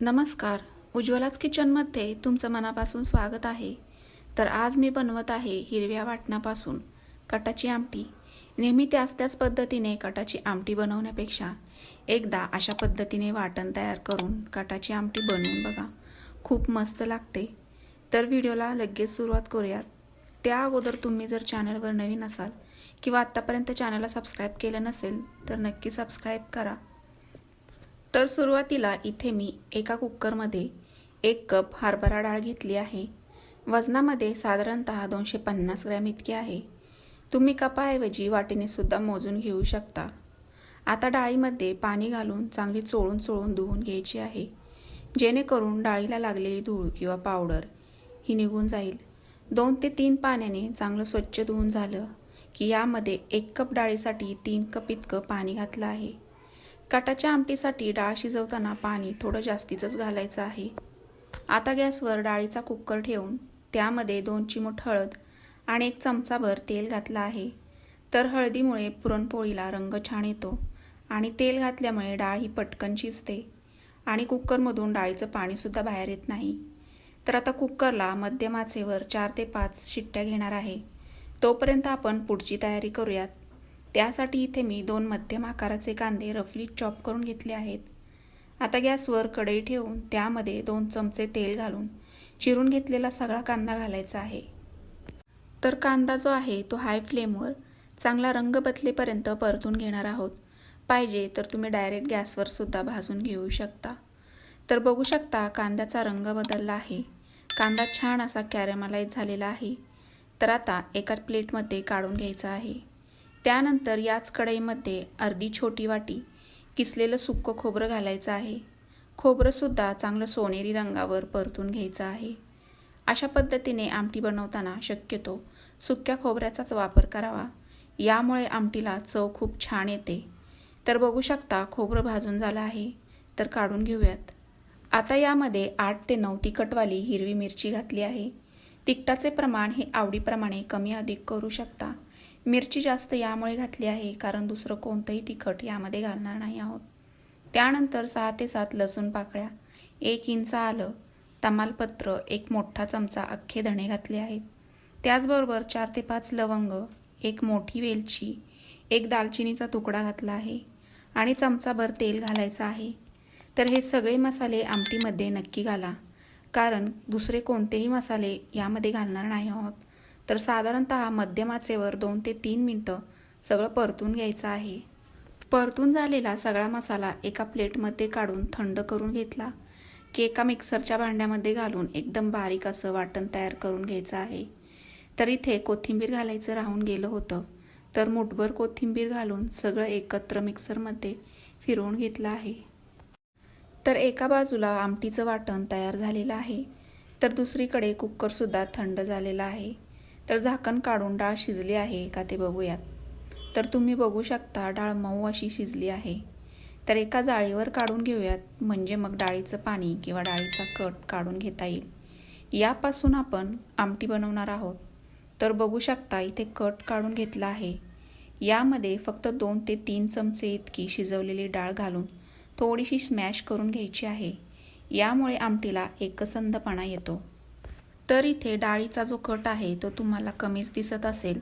नमस्कार. उज्ज्वलाच किचनमध्ये तुमचं मनापासून स्वागत आहे. तर आज मी बनवत आहे हिरव्या वाटणापासून कटाची आमटी. नेहमी त्याच त्याच पद्धतीने कटाची आमटी बनवण्यापेक्षा एकदा अशा पद्धतीने वाटण तयार करून कटाची आमटी बनवून बघा. खूप मस्त लागते. तर व्हिडिओला लगेच सुरुवात करूयात. त्या अगोदर तुम्ही जर चॅनलवर नवीन असाल किंवा आत्तापर्यंत चॅनलला सबस्क्राईब केलं नसेल तर नक्की सबस्क्राईब करा. तर सुरुवातीला इथे मी एका कुकरमध्ये एक कप हरभरा डाळ घेतली आहे. वजनामध्ये साधारणतः दोनशे पन्नास ग्रॅम इतकी आहे. तुम्ही कपाऐवजी वाटीने सुद्धा मोजून घेऊ शकता. आता डाळीमध्ये पाणी घालून चांगली चोळून चोळून धुवून घ्यायची आहे. जेणेकरून डाळीला लागलेली धूळ किंवा पावडर ही निघून जाईल. दोन ते तीन पाण्याने चांगलं स्वच्छ धुवून झालं की यामध्ये एक कप डाळीसाठी तीन कप इतकं पाणी घातलं आहे. काटाच्या आमटीसाठी डाळ शिजवताना पाणी थोडं जास्तीचंच घालायचं आहे. आता गॅसवर डाळीचा कुकर ठेवून त्यामध्ये दोन चिमूट हळद आणि एक चमचाभर तेल घातलं आहे. तर हळदीमुळे पुरणपोळीला रंग छान येतो आणि तेल घातल्यामुळे डाळ ही पटकन शिजते आणि कुकरमधून डाळीचं पाणीसुद्धा बाहेर येत नाही. तर आता कुकरला मध्यम आचेवर चार ते पाच शिट्ट्या घेणार आहे. तोपर्यंत आपण पुढची तयारी करूयात. त्यासाठी इथे मी दोन मध्यम आकाराचे कांदे रफली चॉप करून घेतले आहेत. आता गॅसवर कढई ठेवून त्यामध्ये दोन चमचे तेल घालून चिरून घेतलेला सगळा कांदा घालायचा आहे. तर कांदा जो आहे तो हाय फ्लेमवर चांगला रंग बदलेपर्यंत परतून घेणार आहोत. पाहिजे तर तुम्ही डायरेक्ट गॅसवर सुद्धा भाजून घेऊ शकता. तर बघू शकता कांद्याचा रंग बदलला आहे. कांदा छान असा कॅरेमलाईज झालेला आहे. तर आता एका प्लेटमध्ये काढून घ्यायचा आहे. त्यानंतर याच कढईमध्ये अर्धी छोटी वाटी किसलेलं सुक्कं खोबरं घालायचं आहे. खोबरंसुद्धा चांगलं सोनेरी रंगावर परतून घ्यायचं आहे. अशा पद्धतीने आमटी बनवताना शक्यतो सुक्या खोबऱ्याचाच वापर करावा. यामुळे आमटीला चव खूप छान येते. तर बघू शकता खोबरं भाजून झालं आहे. तर काढून घेऊयात. आता यामध्ये आठ ते नऊ तिखटवाली हिरवी मिरची घातली आहे. तिखटाचे प्रमाण हे आवडीप्रमाणे कमी अधिक करू शकता. मिरची जास्त यामुळे घातली आहे कारण दुसरं कोणतंही तिखट यामध्ये घालणार नाही आहोत. त्यानंतर सहा ते सात लसूण पाकळ्या एक इंच आलं तमालपत्र एक मोठा चमचा अख्खे धणे घातले आहेत. त्याचबरोबर चार ते पाच लवंग एक मोठी वेलची एक दालचिनीचा तुकडा घातला आहे आणि चमचाभर तेल घालायचं आहे. तर हे सगळे मसाले आमटीमध्ये नक्की घाला कारण दुसरे कोणतेही मसाले यामध्ये घालणार नाही आहोत. तर साधारणत मध्यम आचेवर दोन ते तीन मिनटं सगळं परतून घ्यायचं आहे. परतून झालेला सगळा मसाला एका प्लेटमध्ये काढून थंड करून घेतला. की एका मिक्सरच्या भांड्यामध्ये घालून एकदम बारीक असं वाटण तयार करून घ्यायचं आहे. तर इथे कोथिंबीर घालायचं राहून गेलं होतं. तर मुठभर कोथिंबीर घालून सगळं एकत्र मिक्सरमध्ये फिरवून घेतलं आहे. तर एका बाजूला आमटीचं वाटण तयार झालेलं आहे. तर दुसरीकडे कुकरसुद्धा थंड झालेला आहे. तर झाकण काढून डाळ शिजली आहे का ते बघूयात. तर तुम्ही बघू शकता डाळ मऊ अशी शिजली आहे. तर एका जाळीवर काढून घेऊयात म्हणजे मग डाळीचं पाणी किंवा डाळीचा कट काढून घेता येईल. यापासून आपण आमटी बनवणार आहोत. तर बघू शकता इथे कट काढून घेतला आहे. यामध्ये फक्त दोन ते तीन चमचे इतकी शिजवलेली डाळ घालून थोडीशी स्मॅश करून घ्यायची आहे. यामुळे आमटीला एकसंधपणा येतो. तर इथे डाळीचा जो कट आहे तो तुम्हाला कमीच दिसत असेल.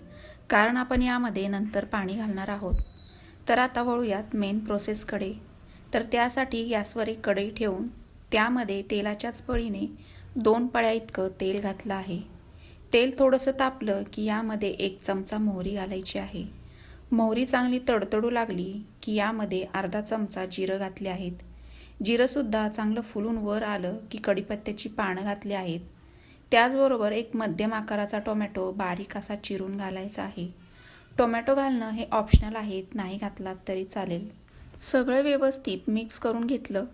कारण आपण यामध्ये नंतर पाणी घालणार आहोत. तर आता वळूयात मेन प्रोसेसकडे तर त्यासाठी गॅसवर एक कढई ठेवून त्यामध्ये तेलाच्याच पळीने दोन पळ्या इतकं तेल घातलं आहे. तेल थोडंसं तापलं की यामध्ये एक चमचा मोहरी घालायची आहे. मोहरी चांगली तडतडू लागली की यामध्ये अर्धा चमचा जिरं घातले आहेत. जिरंसुद्धा चांगलं फुलून वर आलं की कडीपत्त्याची पानं घातली आहेत. त्याचबरोबर एक मध्यम आकाराचा टोमॅटो बारीक असा चिरून घालायचा आहे. टोमॅटो घालणं हे ऑप्शनल आहेत नाही घातलात तरी चालेल. सगळं व्यवस्थित मिक्स करून घेतलं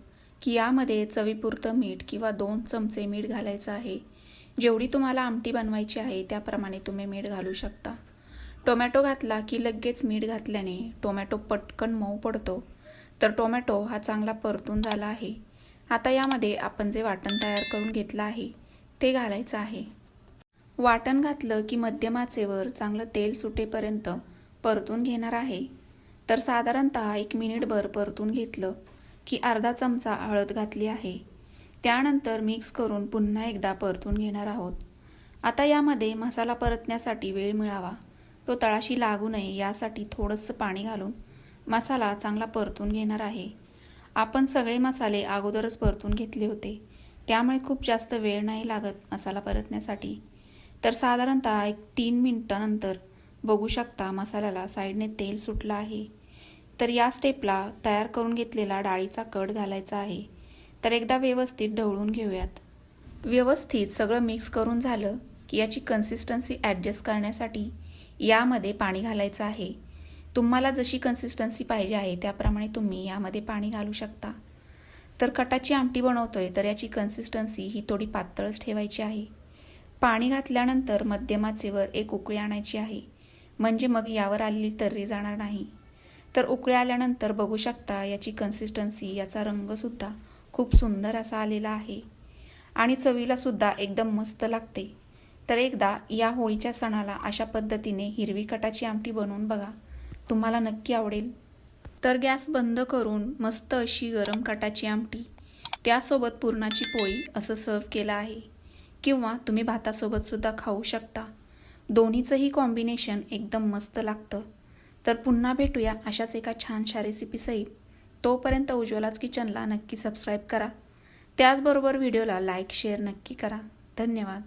की यामध्ये चवीपुरतं मीठ किंवा दोन चमचे मीठ घालायचं आहे. जेवढी तुम्हाला आमटी बनवायची आहे त्याप्रमाणे तुम्ही मीठ घालू शकता. टोमॅटो घातला की लगेच मीठ घातल्याने टोमॅटो पटकन मऊ पडतो. तर टोमॅटो हा चांगला परतून झाला आहे. आता यामध्ये आपण जे वाटण तयार करून घेतलं आहे ते घालायचं आहे. वाटण घातलं की मध्यमाचेवर चांगलं तेल सुटेपर्यंत परतून घेणार आहे. तर साधारणत एक मिनिटभर परतून घेतलं की अर्धा चमचा हळद घातली आहे. त्यानंतर मिक्स करून पुन्हा एकदा परतून घेणार आहोत. आता यामध्ये मसाला परतण्यासाठी वेळ मिळावा. तो तळाशी लागू नये यासाठी थोडंसं पाणी घालून मसाला चांगला परतून घेणार आहे. आपण सगळे मसाले अगोदरच परतून घेतले होते. त्यामुळे खूप जास्त वेळ नाही लागत मसाला परतण्यासाठी. तर साधारणतः एक तीन मिनटानंतर बघू शकता मसाल्याला साईडने तेल सुटलं आहे. तर या स्टेपला तयार करून घेतलेला डाळीचा कट घालायचा आहे. तर एकदा व्यवस्थित ढवळून घेऊयात. व्यवस्थित सगळं मिक्स करून झालं की याची कन्सिस्टन्सी ॲडजस्ट करण्यासाठी यामध्ये पाणी घालायचं आहे. तुम्हाला जशी कन्सिस्टन्सी पाहिजे आहे त्याप्रमाणे तुम्ही यामध्ये पाणी घालू शकता. तर कटाची आमटी बनवतोय तर याची कन्सिस्टन्सी ही थोडी पातळच ठेवायची आहे. पाणी घातल्यानंतर मध्यमाचेवर एक उकळी आणायची आहे. म्हणजे मग यावर आलेली तर्री जाणार नाही. तर उकळी आल्यानंतर बघू शकता याची कन्सिस्टन्सी याचा रंगसुद्धा खूप सुंदर असा आलेला आहे. आणि चवीलासुद्धा एकदम मस्त लागते. तर एकदा या होळीच्या सणाला अशा पद्धतीने हिरवी कटाची आमटी बनवून बघा. तुम्हाला नक्की आवडेल. तर गॅस बंद करून मस्त अशी गरम काटाची आमटी त्यासोबत पुरणाची पोळी असं सर्व केलं आहे. किंवा तुम्ही भातासोबतसुद्धा खाऊ शकता. दोन्हीचंही कॉम्बिनेशन एकदम मस्त लागतं. तर पुन्हा भेटूया अशाच एका छानशा रेसिपीसहित तोपर्यंत उज्ज्वलाच किचनला नक्की सबस्क्राईब करा. त्याचबरोबर व्हिडिओला लाईक शेअर नक्की करा. धन्यवाद.